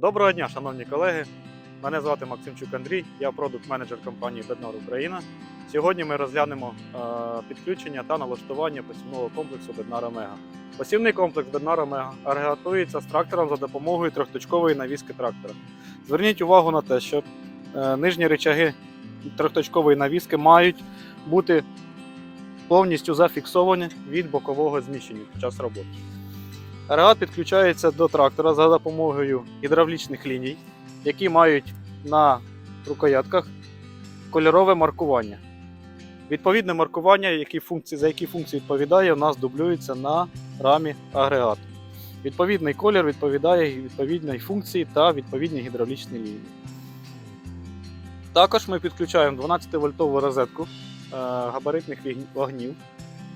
Доброго дня, шановні колеги. Мене звати Максимчук Андрій, я продукт-менеджер компанії Беднор Україна. Сьогодні ми розглянемо е, підключення та налаштування посівного комплексу Беднара Мега. Посівний комплекс Беднара Мега агрегатується з трактором за допомогою трьохточкової навіски трактора. Зверніть увагу на те, що е, нижні речаги трьохточкової навіски мають бути повністю зафіксовані від бокового зміщення під час роботи. Агрегат підключається до трактора за допомогою гідравлічних ліній, які мають на рукоятках кольорове маркування. Відповідне маркування, які функції, за які функції відповідає, у нас дублюється на рамі агрегату. Відповідний колір відповідає відповідній функції та відповідній гідравлічній лінії. Також ми підключаємо 12-вольтову розетку е, габаритних вогнів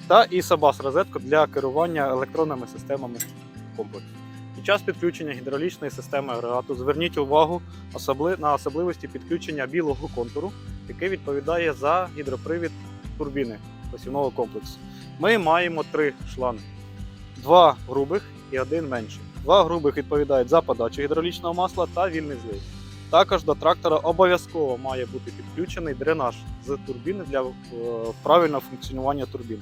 та ISABAS розетку для керування електронними системами комплексу. Під час підключення гідравлічної системи агрегату зверніть увагу на особливості підключення білого контуру, який відповідає за гідропривід турбіни посівного комплексу. Ми маємо три шланги: два грубих і один менший. Два грубих відповідають за подачу гідравлічного масла та вільний злив. Також до трактора обов'язково має бути підключений дренаж з турбіни для е, правильного функціонування турбін.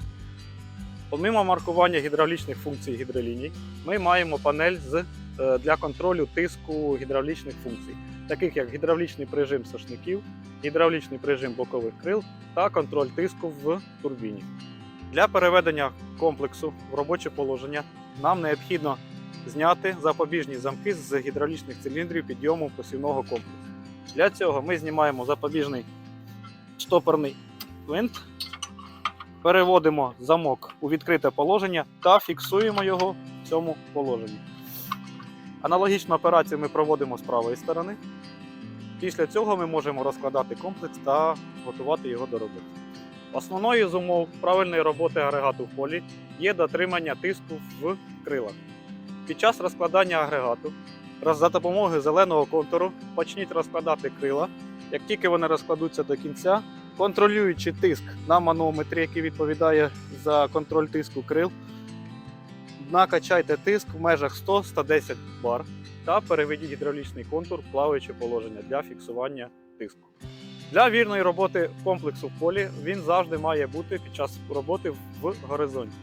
Помимо маркування гідравлічних функцій гідроліній, ми маємо панель з, е, для контролю тиску гідравлічних функцій, таких як гідравлічний прижим сошників, гідравлічний прижим бокових крил та контроль тиску в турбіні. Для переведення комплексу в робоче положення нам необхідно зняти запобіжні замки з гідравлічних циліндрів підйому посівного комплексу. Для цього ми знімаємо запобіжний штопорний гвинт, переводимо замок у відкрите положення та фіксуємо його в цьому положенні. Аналогічну операцію ми проводимо з правої сторони. Після цього ми можемо розкладати комплекс та готувати його до роботи. Основною з умов правильної роботи агрегату в полі є дотримання тиску в крилах. Під час розкладання агрегату за допомогою зеленого контуру почніть розкладати крила. Як тільки вони розкладуться до кінця, контролюючи тиск на манометрі, який відповідає за контроль тиску крил, накачайте тиск в межах 100-110 бар та переведіть гідравлічний контур в плаваюче положення для фіксування тиску. Для вірної роботи комплексу в полі він завжди має бути під час роботи в горизонті.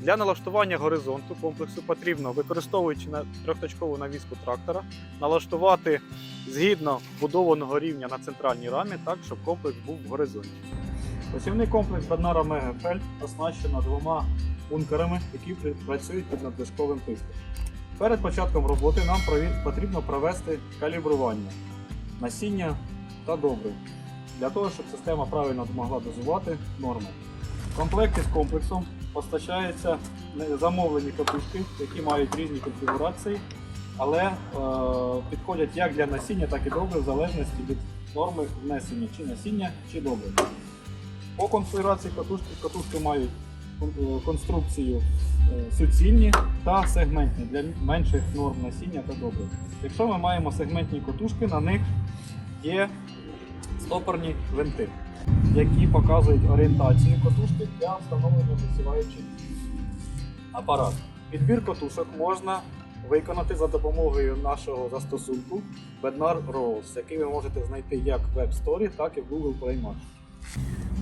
Для налаштування горизонту комплексу потрібно, використовуючи трьохточкову навіску трактора, налаштувати згідно вбудованого рівня на центральній рамі, так, щоб комплекс був в горизонті. Посівний комплекс Беднара Мегафель оснащено двома бункерами, які працюють під надлишковим тиском. Перед початком роботи нам потрібно провести калібрування насіння та добрив для того, щоб система правильно змогла дозувати норми. В комплекті з комплексом постачаються замовлені катушки, які мають різні конфігурації, але е, підходять як для насіння, так і добрив, в залежності від норми внесення чи насіння, чи добрив. По конфігурації катушки, катушки мають е, конструкцію е, суцільні та сегментні для менших норм насіння та добрив. Якщо ми маємо сегментні катушки, на них є стопорні винти, які показують орієнтацію катушки для встановлення засіваючих апарат. Підбір катушок можна виконати за допомогою нашого застосунку Bednar Rolls, який ви можете знайти як в Web Store, так і в Google Play Market.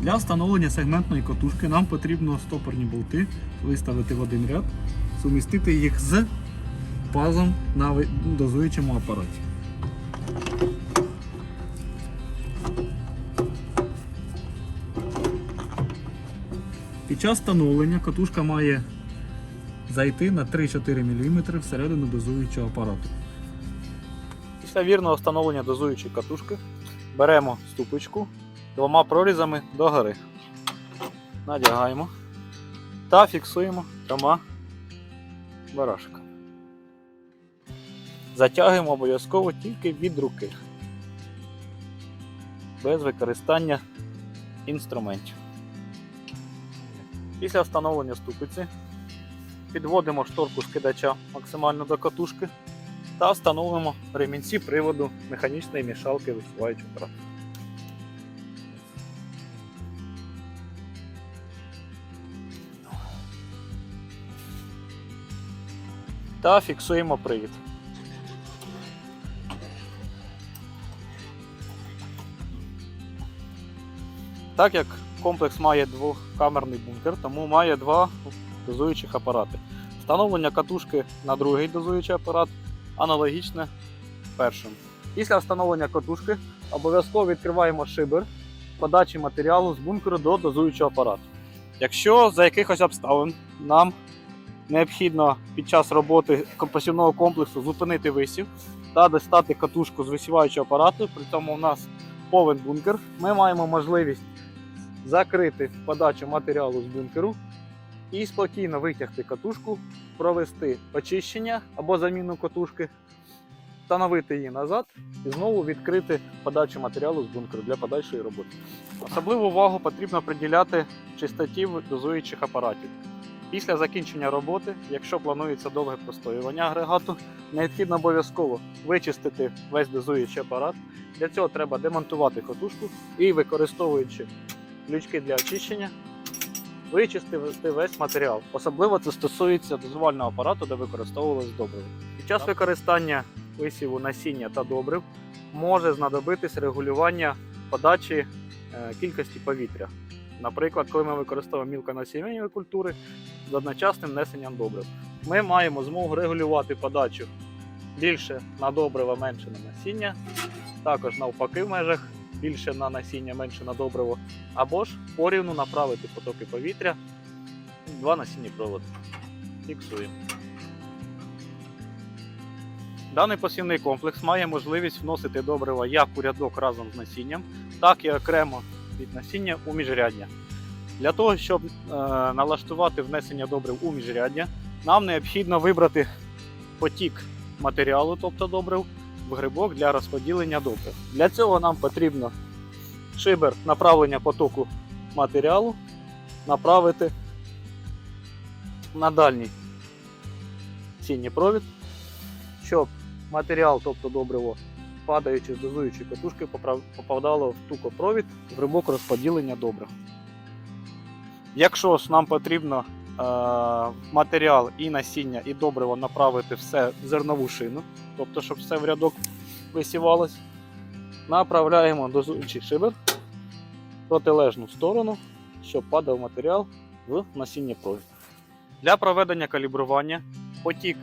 Для встановлення сегментної катушки нам потрібно стопорні болти виставити в один ряд, сумістити їх з пазом на дозуючому апараті. Під час встановлення катушка має зайти на 3-4 мм всередину дозуючого апарату. Після вірного встановлення дозуючої катушки беремо ступичку двома прорізами догори. Надягаємо та фіксуємо трьома барашками. Затягуємо обов'язково тільки від руки, без використання інструментів. Після встановлення ступиці підводимо шторку скидача максимально до катушки та встановимо ремінці приводу механічної мішалки висуваючи трасу. Та фіксуємо привід. Так як комплекс має двокамерний бункер, тому має два дозуючих апарати. Встановлення катушки на другий дозуючий апарат аналогічне першим. Після встановлення катушки обов'язково відкриваємо шибер подачі матеріалу з бункеру до дозуючого апарату. Якщо за якихось обставин нам необхідно під час роботи компресивного комплексу зупинити висів та достати катушку з висіваючого апарату, при цьому у нас повен бункер, ми маємо можливість закрити подачу матеріалу з бункеру і спокійно витягти катушку, провести очищення або заміну катушки, встановити її назад і знову відкрити подачу матеріалу з бункеру для подальшої роботи. Особливу увагу потрібно приділяти чистоті дозуючих апаратів. Після закінчення роботи, якщо планується довге простоювання агрегату, необхідно обов'язково вичистити весь дозуючий апарат. Для цього треба демонтувати катушку і, використовуючи ключки для очищення, вичистити весь матеріал. Особливо це стосується дозувального апарату, де використовувалось добриво. Під час використання висіву насіння та добрив може знадобитись регулювання подачі е, кількості повітря. Наприклад, коли ми використовуємо мілконасіннєві культури з одночасним внесенням добрив, ми маємо змогу регулювати подачу більше на добриво, менше на насіння, також навпаки в межах більше на насіння, менше на добриво, або ж порівну направити потоки повітря два насінні проводи. Фіксуємо. Даний посівний комплекс має можливість вносити добрива як у рядок разом з насінням, так і окремо від насіння у міжряддя. Для того, щоб е, налаштувати внесення добрив у міжряддя, нам необхідно вибрати потік матеріалу, тобто добрив, грибок для розподілення добрив. Для цього нам потрібно шибер направлення потоку матеріалу направити на дальній цінні провід, щоб матеріал, тобто добриво, падаючи з дозуючої катушки, попадало в тукопровід в грибок розподілення добрив. Якщо ж нам потрібно матеріал і насіння, і добриво направити все в зернову шину, тобто, щоб все в рядок висівалось, направляємо дозуючий шибер в протилежну сторону, щоб падав матеріал в насіння провід. Для проведення калібрування потік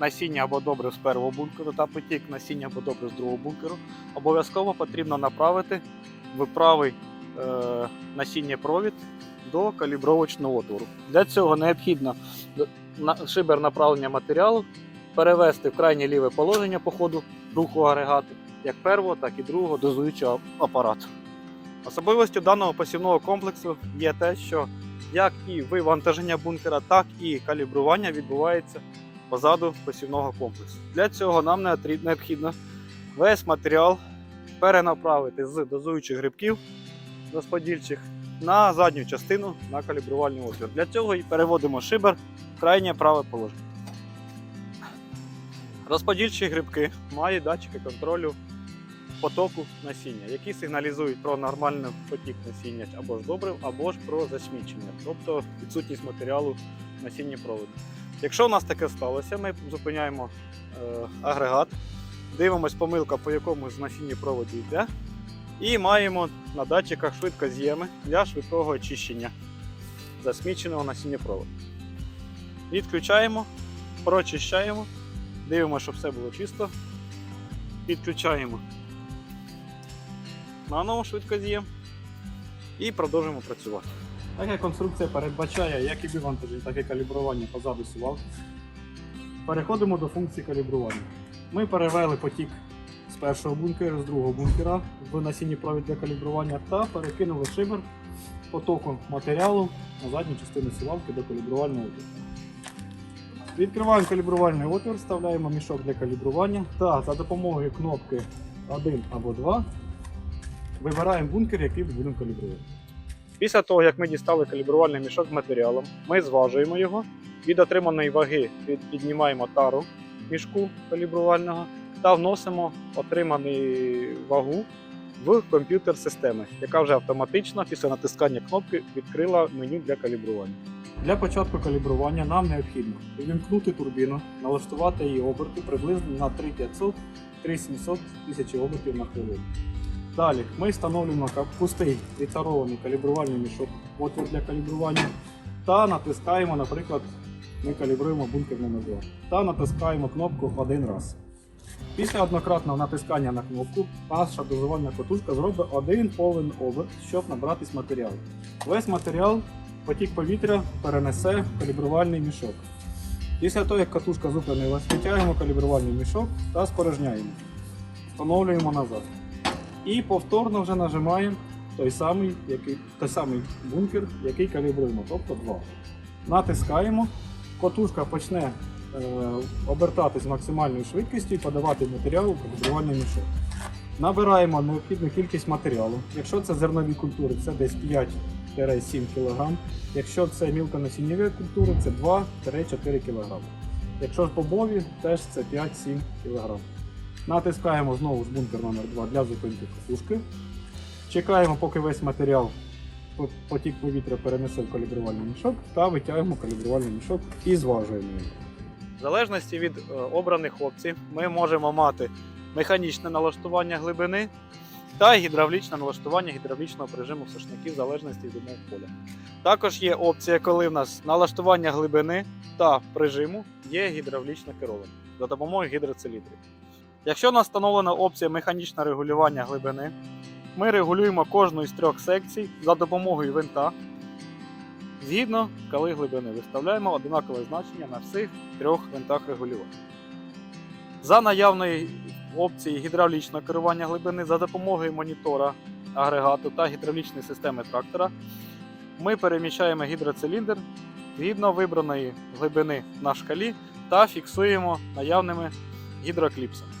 насіння або добрив з першого бункеру та потік насіння або добрив з другого бункеру обов'язково потрібно направити в правий е, насіння провід до калібровочного отвору. Для цього необхідно шибер направлення матеріалу перевести в крайнє ліве положення по ходу руху агрегату, як первого, так і другого дозуючого апарату. Особливостю даного посівного комплексу є те, що як і вивантаження бункера, так і калібрування відбувається позаду посівного комплексу. Для цього нам необхідно весь матеріал перенаправити з дозуючих грибків розподільчих на задню частину на калібрувальний отвір. Для цього і переводимо шибер в крайнє праве положення. Розподільчі грибки мають датчики контролю потоку насіння, які сигналізують про нормальний потік насіння або ж добрив, або ж про засмічення, тобто відсутність матеріалу в насінні проводу. Якщо у нас таке сталося, ми зупиняємо е, агрегат, дивимось помилка, по якому з насінні проводі йде, і маємо на датчиках швидкоз'єми для швидкого очищення засміченого насіння проводу. Відключаємо, прочищаємо, дивимося, щоб все було чисто. Підключаємо наново швидкоз'єм і продовжуємо працювати. Так як конструкція передбачає як і вивантаження, так і калібрування позаду сувалки, переходимо до функції калібрування. Ми перевели потік першого бункера, з другого бункера в насінні провід для калібрування та перекинули шибер потоком матеріалу на задню частину сівалки до калібрувального отвору. Відкриваємо калібрувальний отвір, вставляємо мішок для калібрування та за допомогою кнопки 1 або 2 вибираємо бункер, який будемо калібрувати. Після того, як ми дістали калібрувальний мішок з матеріалом, ми зважуємо його. Від отриманої ваги піднімаємо тару мішку калібрувального та вносимо отриману вагу в комп'ютер системи, яка вже автоматично після натискання кнопки відкрила меню для калібрування. Для початку калібрування нам необхідно увімкнути турбіну, налаштувати її оберти приблизно на 3500-3700 тисячі обертів на хвилину. Далі ми встановлюємо пустий відтарований калібрувальний мішок, отвір для калібрування, та натискаємо, наприклад, ми калібруємо бункер номер 2 та натискаємо кнопку один раз. Після однократного натискання на кнопку наша дозувальна котушка зробить один повен оберт, щоб набратись матеріал. Весь матеріал, потік повітря перенесе в калібрувальний мішок. Після того, як катушка зупинилась, витягуємо калібрувальний мішок та спорожняємо. Встановлюємо назад. І повторно вже нажимаємо той самий, який, той самий бункер, який калібруємо, тобто 2. Натискаємо, котушка почне е, обертатись максимальною швидкістю і подавати матеріал у калібрувальний мішок. Набираємо необхідну кількість матеріалу. Якщо це зернові культури, це десь 5-7 кг. Якщо це мілконасіннєві культури, це 2-4 кг. Якщо ж бобові, теж це 5-7 кг. Натискаємо знову ж бункер номер 2 для зупинки катушки. Чекаємо, поки весь матеріал потік повітря перенесе в калібрувальний мішок та витягуємо калібрувальний мішок і зважуємо його. В залежності від е, обраних опцій ми можемо мати механічне налаштування глибини та гідравлічне налаштування гідравлічного прижиму сушників в залежності від умов поля. Також є опція, коли в нас налаштування глибини та прижиму є гідравлічно кероване за допомогою гідроциліндрів. Якщо у нас встановлена опція механічне регулювання глибини, ми регулюємо кожну із трьох секцій за допомогою винта. Згідно скали глибини виставляємо одинакове значення на всіх трьох винтах регулювання. За наявної опції гідравлічного керування глибини за допомогою монітора агрегату та гідравлічної системи трактора ми переміщаємо гідроциліндр згідно вибраної глибини на шкалі та фіксуємо наявними гідрокліпсами.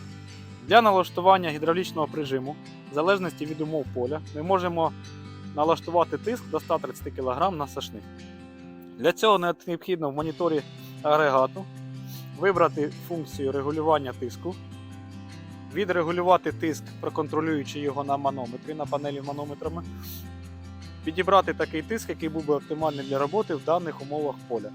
Для налаштування гідравлічного прижиму, в залежності від умов поля, ми можемо налаштувати тиск до 130 кг на сашник. Для цього необхідно в моніторі агрегату вибрати функцію регулювання тиску, відрегулювати тиск, проконтролюючи його на манометрі, на панелі манометрами, підібрати такий тиск, який був би оптимальний для роботи в даних умовах поля,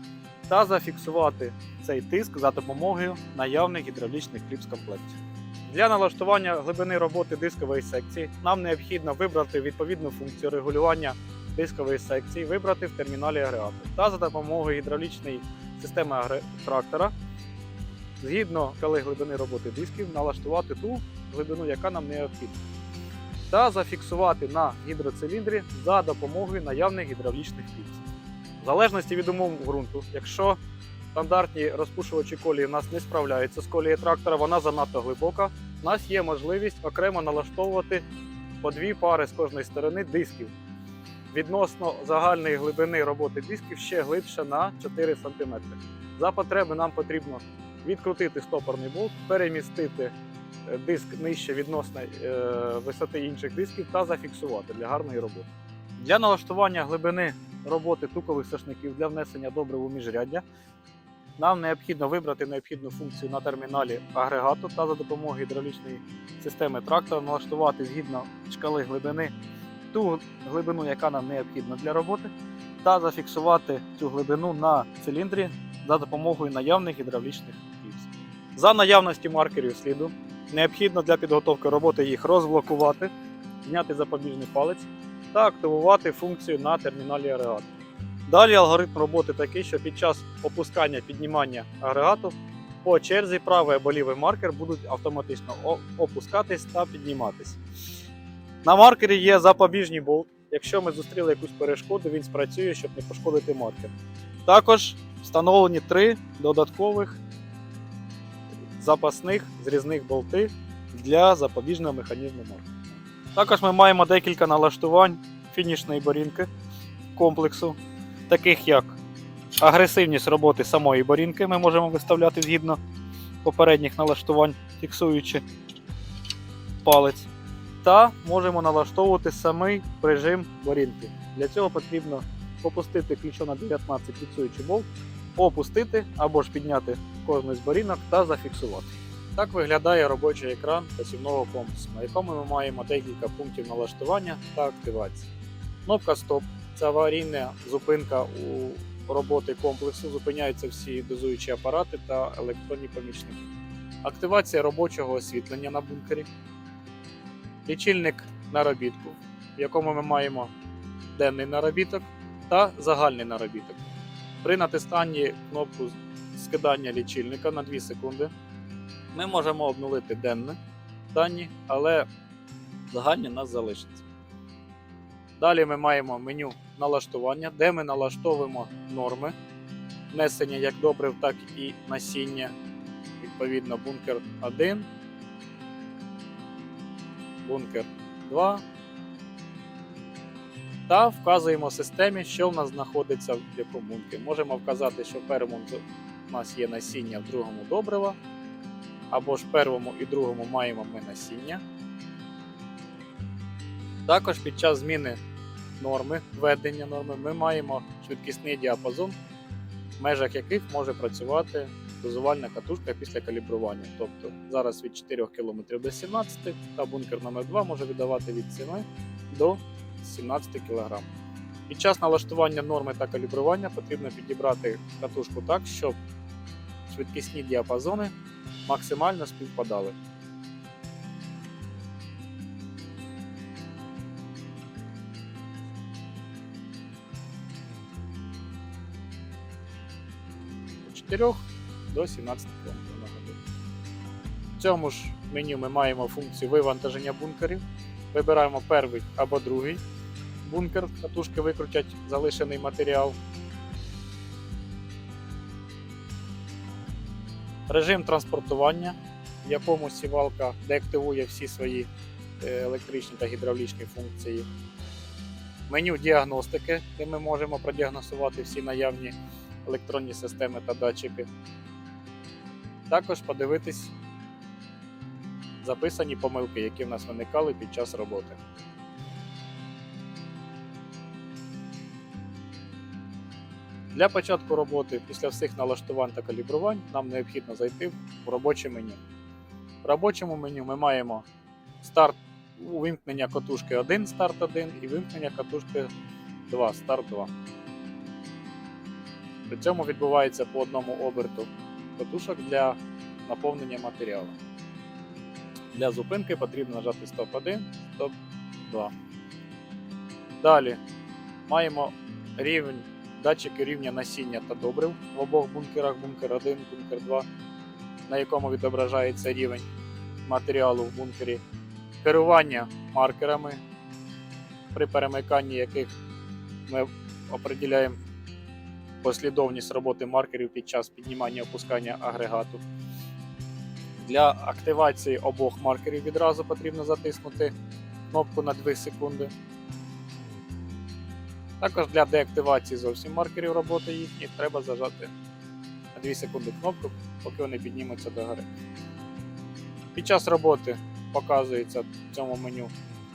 та зафіксувати цей тиск за допомогою наявних гідравлічних кліпс комплектів. Для налаштування глибини роботи дискової секції нам необхідно вибрати відповідну функцію регулювання дискової секції, вибрати в терміналі агрегату та за допомогою гідравлічної системи трактора, згідно коли глибини роботи дисків, налаштувати ту глибину, яка нам необхідна, та зафіксувати на гідроциліндрі за допомогою наявних гідравлічних фіксів. В залежності від умов ґрунту, якщо стандартні розпушувачі колії в нас не справляються з колії трактора, вона занадто глибока. У нас є можливість окремо налаштовувати по дві пари з кожної сторони дисків. Відносно загальної глибини роботи дисків ще глибше на 4 см. За потреби нам потрібно відкрутити стопорний болт, перемістити е, диск нижче відносно е, висоти інших дисків та зафіксувати для гарної роботи. Для налаштування глибини роботи тукових сошників для внесення добрив у міжряддя нам необхідно вибрати необхідну функцію на терміналі агрегату та за допомогою гідравлічної системи трактора налаштувати згідно шкали глибини ту глибину, яка нам необхідна для роботи, та зафіксувати цю глибину на циліндрі за допомогою наявних гідравлічних кліпсів. За наявності маркерів сліду необхідно для підготовки роботи їх розблокувати, зняти запобіжний палець та активувати функцію на терміналі агрегату. Далі алгоритм роботи такий, що під час опускання піднімання агрегату по черзі правий або лівий маркер будуть автоматично опускатись та підніматись. На маркері є запобіжний болт. Якщо ми зустріли якусь перешкоду, він спрацює, щоб не пошкодити маркер. Також встановлені три додаткових запасних зрізних болти для запобіжного механізму маркера. Також ми маємо декілька налаштувань фінішної борінки комплексу, таких як агресивність роботи самої борінки, ми можемо виставляти згідно попередніх налаштувань, фіксуючи палець. Та можемо налаштовувати самий режим борінки. Для цього потрібно попустити ключо на 19 фіксуючий болт, опустити або ж підняти кожну з борінок та зафіксувати. Так виглядає робочий екран посівного комплексу, на якому ми маємо декілька пунктів налаштування та активації. Кнопка Стоп це аварійна зупинка у роботи комплексу, зупиняються всі дозуючі апарати та електронні помічники. Активація робочого освітлення на бункері. Лічильник наробітку, в якому ми маємо денний наробіток та загальний наробіток. При натисканні кнопку скидання лічильника на 2 секунди ми можемо обнулити денні дані, але загальні нас залишаться. Далі ми маємо меню налаштування, де ми налаштовуємо норми внесення як добрив, так і насіння. Відповідно, бункер 1, бункер 2. Та вказуємо системі, що в нас знаходиться в якому бункері. Можемо вказати, що в першому у нас є насіння, в другому добрива. Або ж в першому і другому маємо ми насіння. Також під час зміни норми, введення норми, ми маємо швидкісний діапазон, в межах яких може працювати дозувальна катушка після калібрування. Тобто зараз від 4 км до 17 та бункер номер 2 може віддавати від 7 до 17 кг. Під час налаштування норми та калібрування потрібно підібрати катушку так, щоб швидкісні діапазони максимально співпадали. 4 до 17 км на годину. В цьому ж меню ми маємо функцію вивантаження бункерів. Вибираємо перший або другий бункер, катушки викрутять залишений матеріал. Режим транспортування, в якому сівалка деактивує всі свої е, електричні та гідравлічні функції. Меню діагностики, де ми можемо продіагностувати всі наявні електронні системи та датчики. Також подивитись записані помилки, які в нас виникали під час роботи. Для початку роботи після всіх налаштувань та калібрувань нам необхідно зайти в робоче меню. В робочому меню ми маємо старт увімкнення катушки 1 старт 1 і вимкнення катушки 2 старт 2. При цьому відбувається по одному оберту катушок для наповнення матеріалу. Для зупинки потрібно нажати стоп 1, стоп 2. Далі маємо рівень датчики рівня насіння та добрив в обох бункерах бункер 1, бункер 2, на якому відображається рівень матеріалу в бункері, керування маркерами, при перемиканні яких ми определяємо послідовність роботи маркерів під час піднімання і опускання агрегату. Для активації обох маркерів відразу потрібно затиснути кнопку на 2 секунди. Також для деактивації зовсім маркерів роботи їхніх треба зажати на 2 секунди кнопку, поки вони піднімуться до гори. Під час роботи показується в цьому меню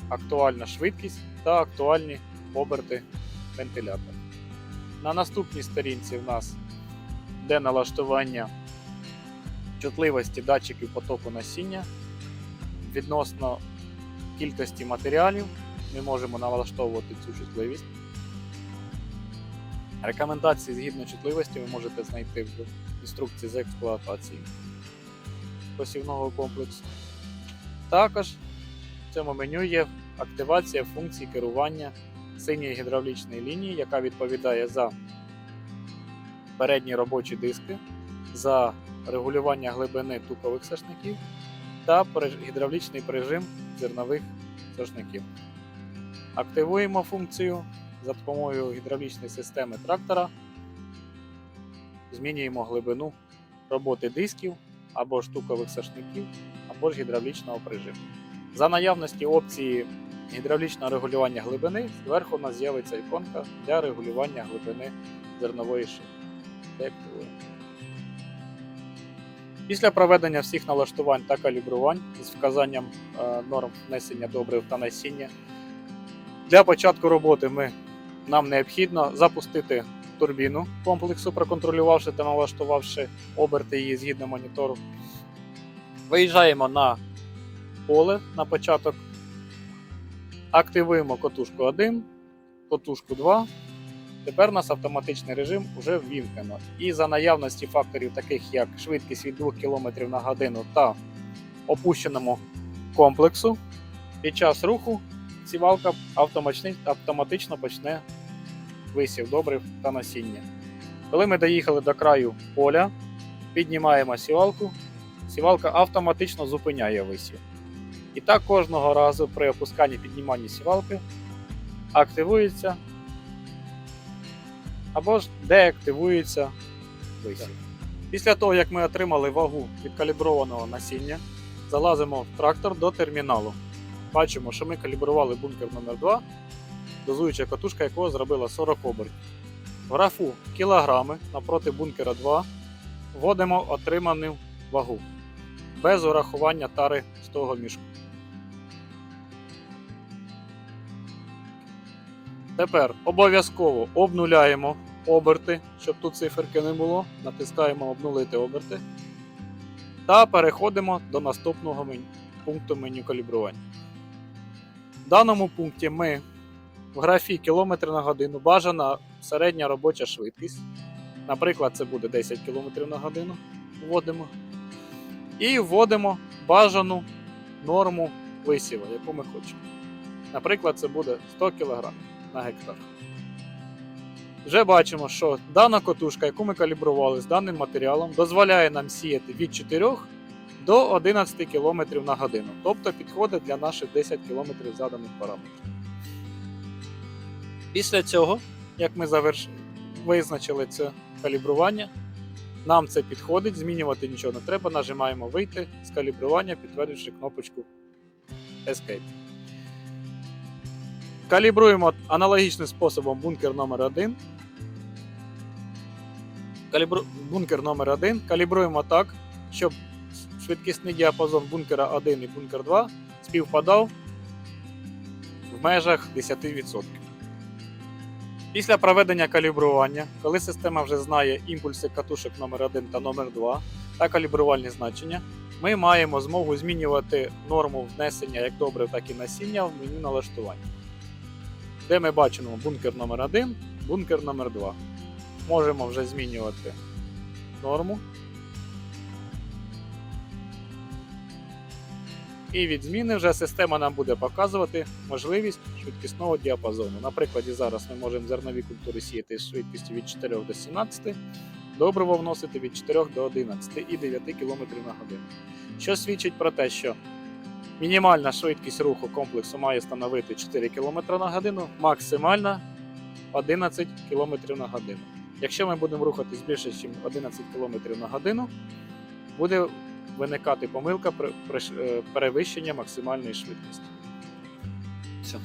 актуальна швидкість та актуальні оберти вентилятора. На наступній сторінці в нас йде налаштування чутливості датчиків потоку насіння відносно кількості матеріалів. Ми можемо налаштовувати цю чутливість. Рекомендації згідно чутливості ви можете знайти в інструкції з експлуатації посівного комплексу. Також в цьому меню є активація функції керування синьої гідравлічної лінії, яка відповідає за передні робочі диски, за регулювання глибини тукових сошників та гідравлічний прижим зернових сошників. Активуємо функцію за допомогою гідравлічної системи трактора. Змінюємо глибину роботи дисків або ж тукових сошників, або ж гідравлічного прижиму. За наявності опції гідравлічного регулювання глибини, зверху у нас з'явиться іконка для регулювання глибини зернової шини. Після проведення всіх налаштувань та калібрувань з вказанням е, норм внесення добрив та насіння, для початку роботи ми, нам необхідно запустити турбіну комплексу, проконтролювавши та налаштувавши оберти її згідно монітору. Виїжджаємо на поле на початок. Активуємо котушку 1, котушку 2. Тепер у нас автоматичний режим вже ввімкнено. І за наявності факторів, таких як швидкість від 2 км на годину та опущеному комплексу, під час руху сівалка автоматично, почне висів добрив та насіння. Коли ми доїхали до краю поля, піднімаємо сівалку, сівалка автоматично зупиняє висів. І так кожного разу при опусканні підніманні сівалки активується або ж деактивується висів. Після того, як ми отримали вагу відкаліброваного насіння, залазимо в трактор до терміналу. Бачимо, що ми калібрували бункер номер 2 дозуюча катушка якого зробила 40 обертів. В графу кілограми напроти бункера 2 вводимо отриману вагу без урахування тари з того мішку. Тепер обов'язково обнуляємо оберти, щоб тут циферки не було. Натискаємо обнулити оберти. Та переходимо до наступного меню, пункту меню калібрування. В даному пункті ми в графі км на годину бажана середня робоча швидкість. Наприклад, це буде 10 км на годину. Вводимо. І вводимо бажану норму висіва, яку ми хочемо. Наприклад, це буде 100 кг на гектар. Вже бачимо, що дана котушка, яку ми калібрували з даним матеріалом, дозволяє нам сіяти від 4 до 11 км на годину. Тобто підходить для наших 10 км заданих параметрів. Після цього, як ми заверш... визначили це калібрування, нам це підходить, змінювати нічого не треба. Нажимаємо вийти з калібрування, підтвердивши кнопочку Escape. Калібруємо аналогічним способом бункер номер 1 Калібру... Бункер номер 1 калібруємо так, щоб швидкісний діапазон бункера 1 і бункер 2 співпадав в межах 10%. Після проведення калібрування, коли система вже знає імпульси катушок номер 1 та номер 2 та калібрувальні значення, ми маємо змогу змінювати норму внесення як добрив, так і насіння в меню налаштування, де ми бачимо бункер номер 1 бункер номер 2 Можемо вже змінювати норму. І від зміни вже система нам буде показувати можливість швидкісного діапазону. Наприклад, зараз ми можемо зернові культури сіяти з швидкістю від 4 до 17, добриво вносити від 4 до 11 і 9 км на годину. Що свідчить про те, що мінімальна швидкість руху комплексу має становити 4 км на годину, максимальна 11 км на годину. Якщо ми будемо рухатись більше, ніж 11 км на годину, буде виникати помилка при е, перевищення максимальної швидкості. Все.